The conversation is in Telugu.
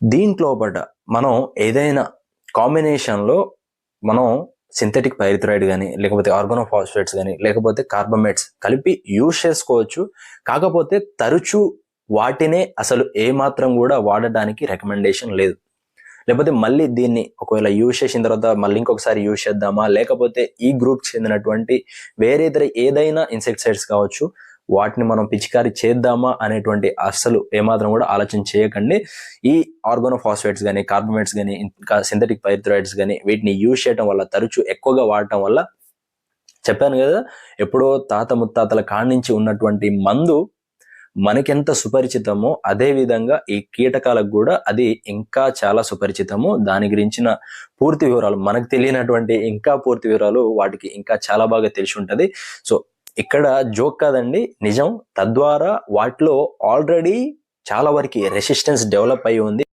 దీంట్లో పట మనం ఏదైనా కాంబినేషన్లో మనం సింథటిక్ పైరిథ్రాయిడ్ కానీ లేకపోతే ఆర్గనోఫాస్ఫేట్స్ కానీ లేకపోతే కార్బమేట్స్ కలిపి యూజ్ చేసుకోవచ్చు. కాకపోతే తరచూ వాటినే అసలు ఏమాత్రం కూడా వాడడానికి రికమెండేషన్ లేదు. లేకపోతే మళ్ళీ దీన్ని ఒకవేళ యూజ్ చేసిన తర్వాత మళ్ళీ ఇంకొకసారి యూజ్ చేద్దామా? లేకపోతే ఈ గ్రూప్ చెందినటువంటి వేరే ఇతర ఏదైనా ఇన్సెక్టిసైడ్స్ కావచ్చు. వాటిని మనం పిచికారి చేద్దామా అనేటువంటి అస్సలు ఏమాత్రం కూడా ఆలోచన చేయకండి. ఈ ఆర్గోనోఫాస్ఫేట్స్ కానీ కార్బమేట్స్ కానీ ఇంకా సింథటిక్ పైథ్రాయిడ్స్ కానీ వీటిని యూజ్ చేయడం వల్ల తరచూ ఎక్కువగా వాడటం వల్ల చెప్పాను కదా ఎప్పుడో తాత ముత్తాతల కాణించి నుంచి ఉన్నటువంటి మందు మనకెంత సుపరిచితమో అదే విధంగా ఈ కీటకాలకు కూడా అది ఇంకా చాలా సుపరిచితము. దాని గురించిన పూర్తి వివరాలు మనకు తెలియనటువంటి ఇంకా పూర్తి వివరాలు వాటికి ఇంకా చాలా బాగా తెలిసి ఉంటుంది. సో ఇక్కడ జోక్ కాదండి నిజం. తద్వారా వాటిలో ఆల్రెడీ చాలా వరకు రెసిస్టెన్స్ డెవలప్ అయి ఉంది.